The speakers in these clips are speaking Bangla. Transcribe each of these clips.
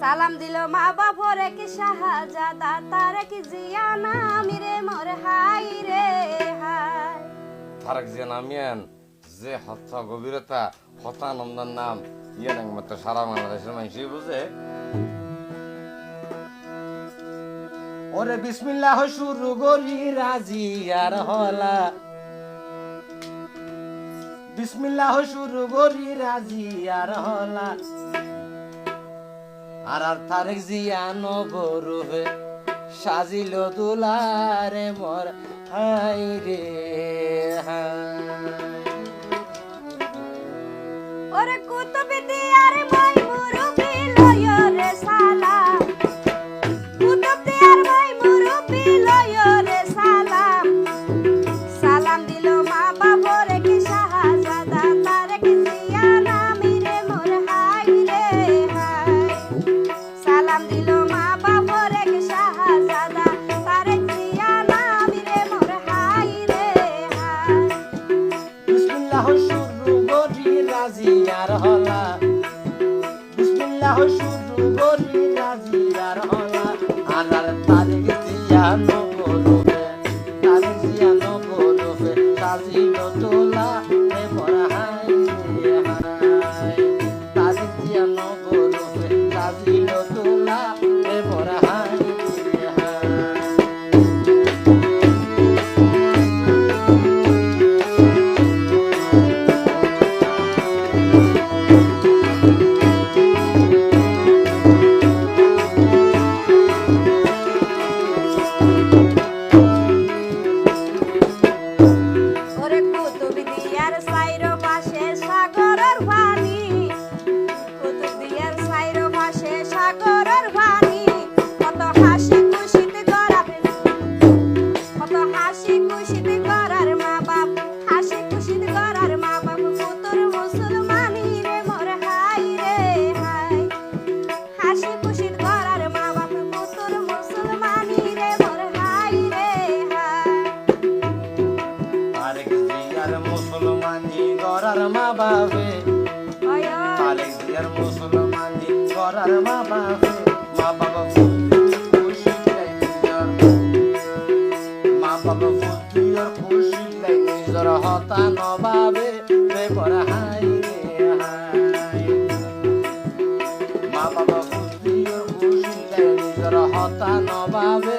সালাম। দিল মা বাপরে কি শাহজাদা, তারে কি জিয়া নামি রে মোর হাই রে হাই। তারক জিয়া নামিয়ান যে হত্যা গভীরতা, হতানন্দার নাম ইয়ে নাকি মাত্র সারা বাংলাদেশের মানুষই বুঝে। ওরে বিসমিল্লাহ, শুরু করি, রাজি আর হলা। বিসমিল্লাহ, শুরু করি, রাজি আর হলা। আর আর তারেক জিয়ান বরুহে সাজিল দুলারে মর হাই রে ওরে কুতুবি দিয়ার মাই মুরুবি লয় সালা। লতা নবাবে।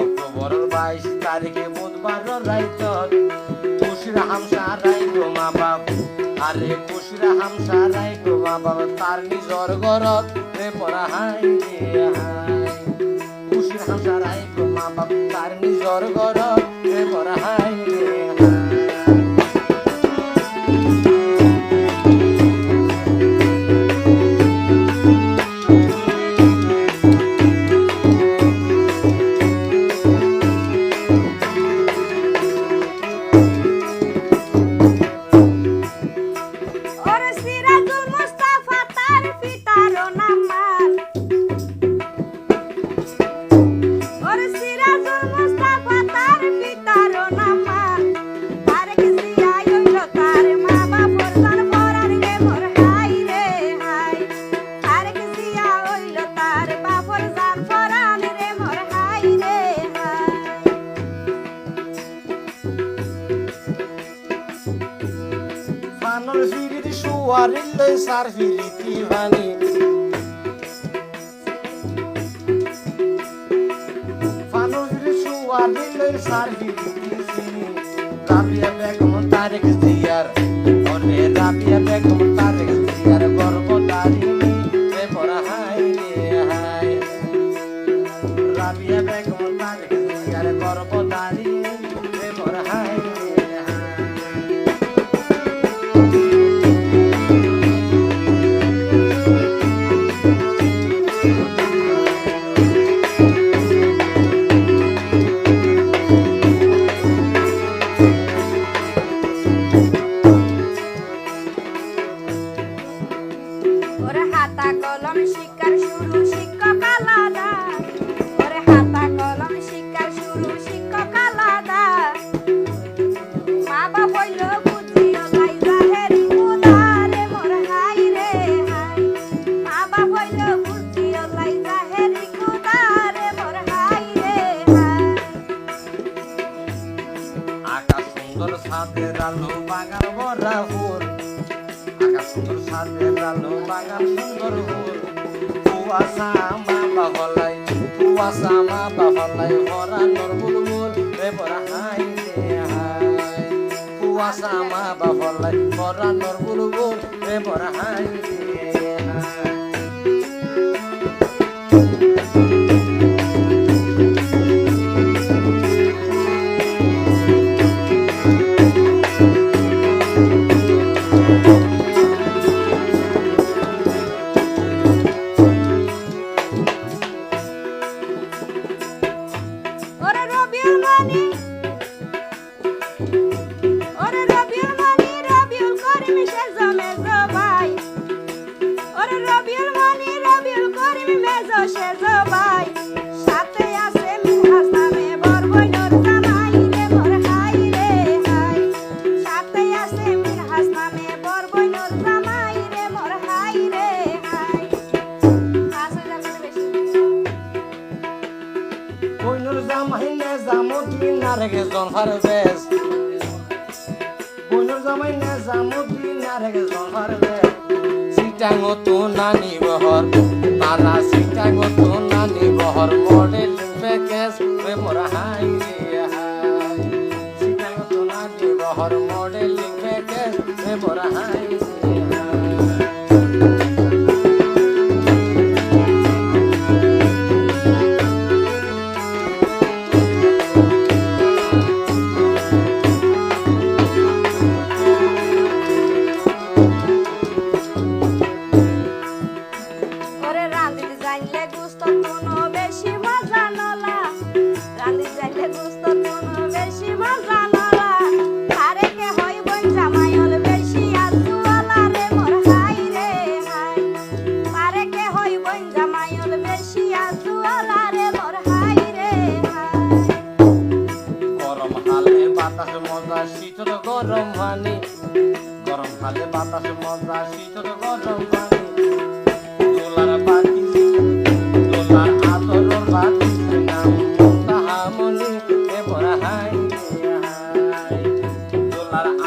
অক্টোবরের বাইশ তারিখে বুধবার রাইত। খুশির হামসা রাই গো মা বাপ। আরে খুশির হামসা রাই গো মা বাপ, তার নিজর গরত রে পড়া হাই রে হাই। খুশির গো মা বাপ, তার নিজর গরত রে পড়া হাই আদিলের সারি রাবিয়া বেগম তারেক জিয়ার। ওরে রাবিয়া বেগম তারেক নারেগেজন হারবেস বনুর জমাই না জামুদি নারেগেজন হারবেস সিটাঙ্গ তো নানি বহর তারা সিটাঙ্গ তো নানি বহর, মডেল প্যাকেজ, রে মোরা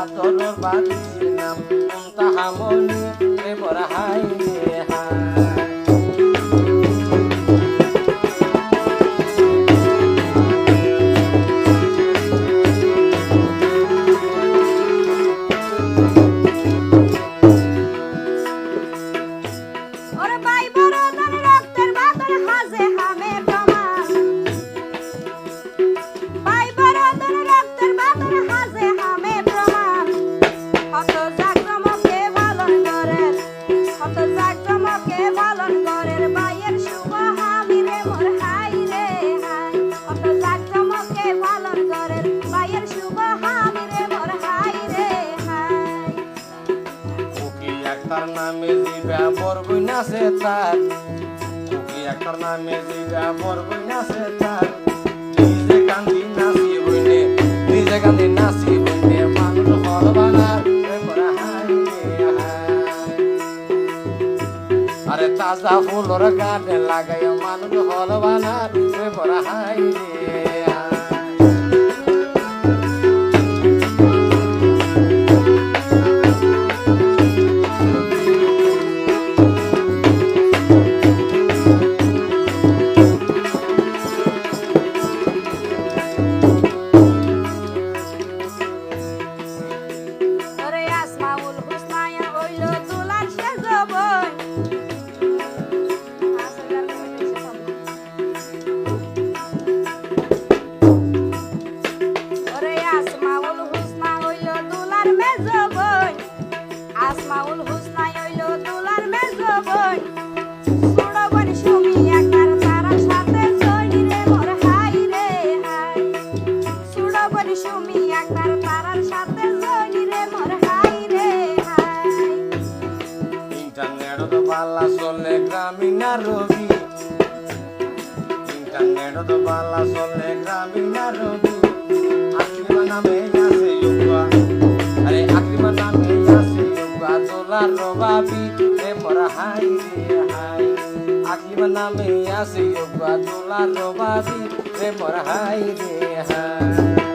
আদর বাদির নাম তাহামনি রে। নাচে তার। কুকি একটার নামে দিবা বরবই নাচে তার। নিজে কান্দি নাচি বইনে, নিজে কান্দি নাচি বইনে, মানুষ হরবানা করা হাই রে হাই আরে তাজা ফুলর গানে লাগাই মানুষ হরবানা করা হাই রে রবি ইন্টারনেট তো বালা চলে গ্রামীণ রবি আকলিমা নামে আছে ইউবা আরে আকলিমা নামে আছে ইউবা দোলার রবাবি রে মোর হাই রে হাই আকলিমা নামে আছে ইউবা দোলার রবাবি রে মোর হাই রে হাই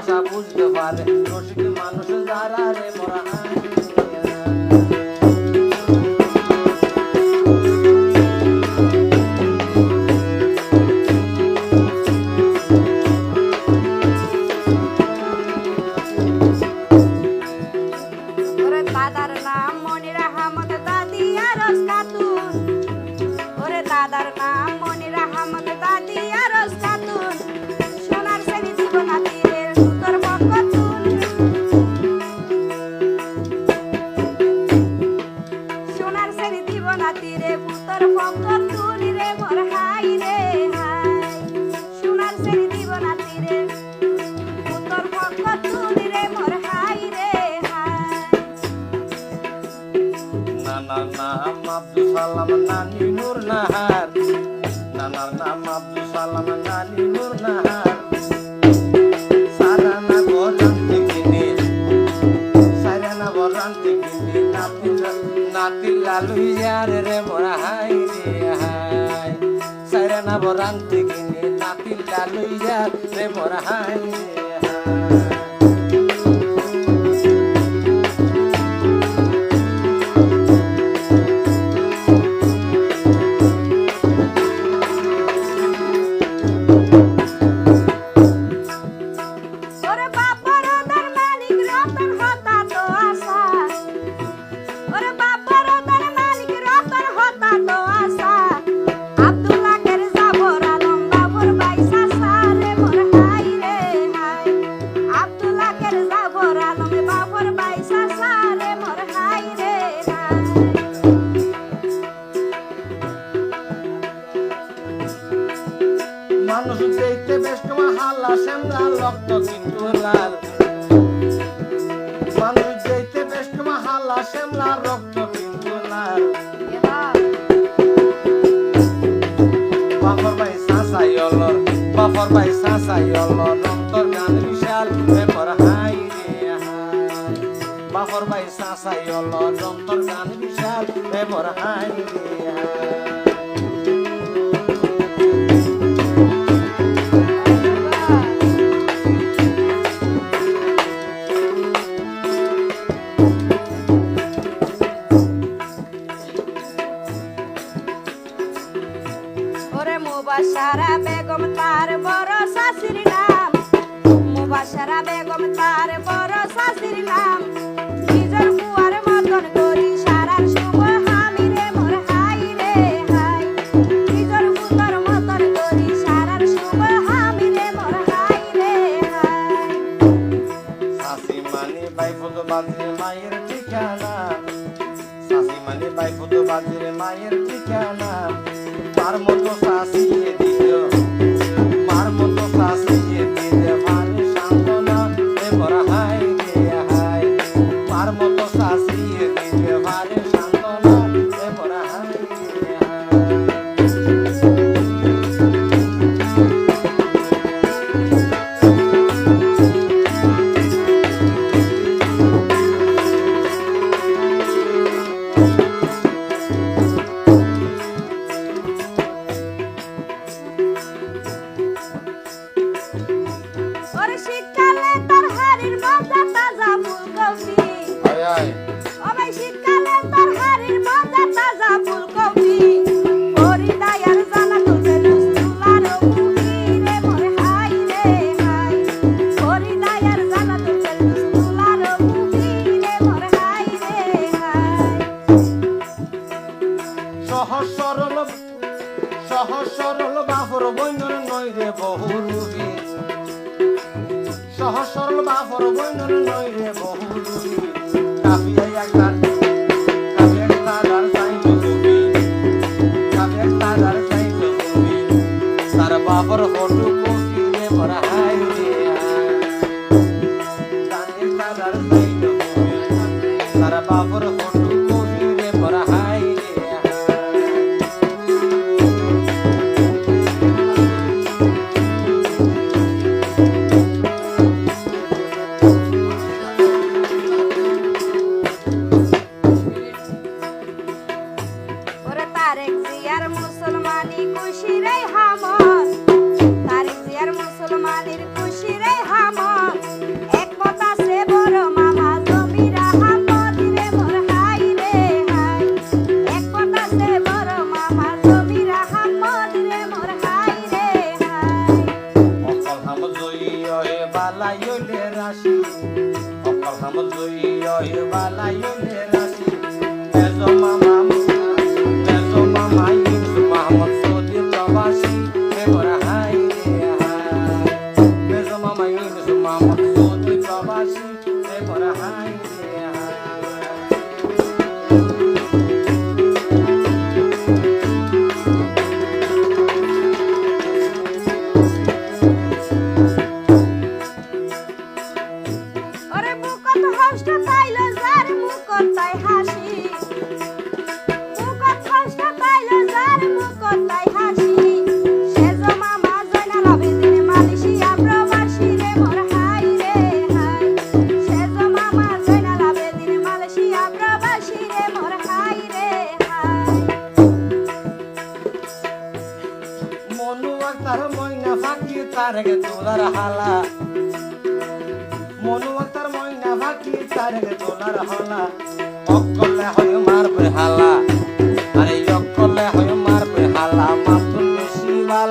ভাষা বুঝতে পারে। রসিক মানুষ যারা রে মন নাম আব্দুল সালাম নানি নূর নাহার। নানার নাম আব্দুল সালাম নানি নূর নাহার। সারানা গরান্তে কিনে সারানা নাতিলা নাতিলা লুইয়ার রে, মোরা হাই রে, হাই। সারানা গরান্তে কিনে নাতিলা লুইয়ার রে মোরা হাই রে হাই সাইল লন্ডন গান বিশাল এবার হাই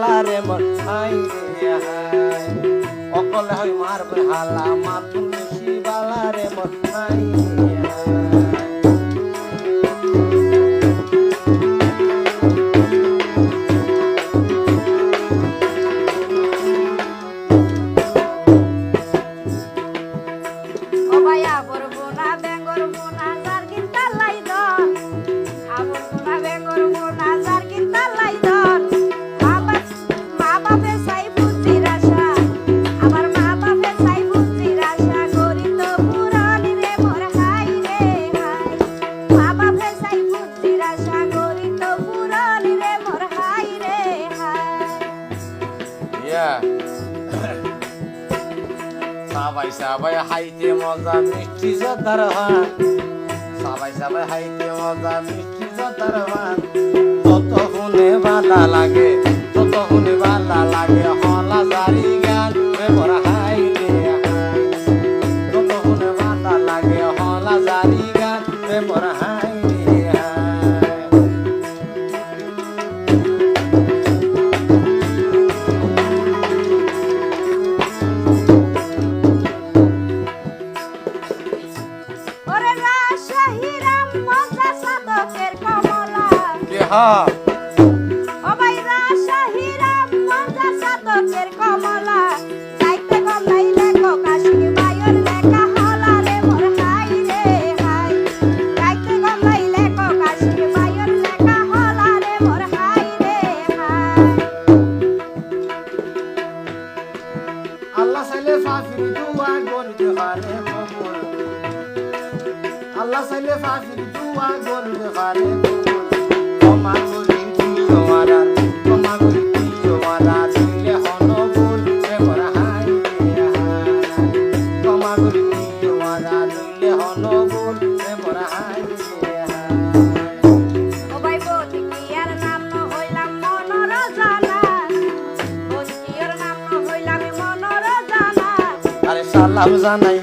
হারে মন হাই রে হাই অকলে হই মারবে হালা, মাতুল শিবালা রে মন হাই রে হাই সবাই সবাই হাইতে মজা, মিষ্টি জতার সবাই সবাই হাইতে মজা, মিষ্টি জতার যত তত হুনে বাধা লাগে তত শুনে বাধা লাগে, হন 啊 লাভ জানাই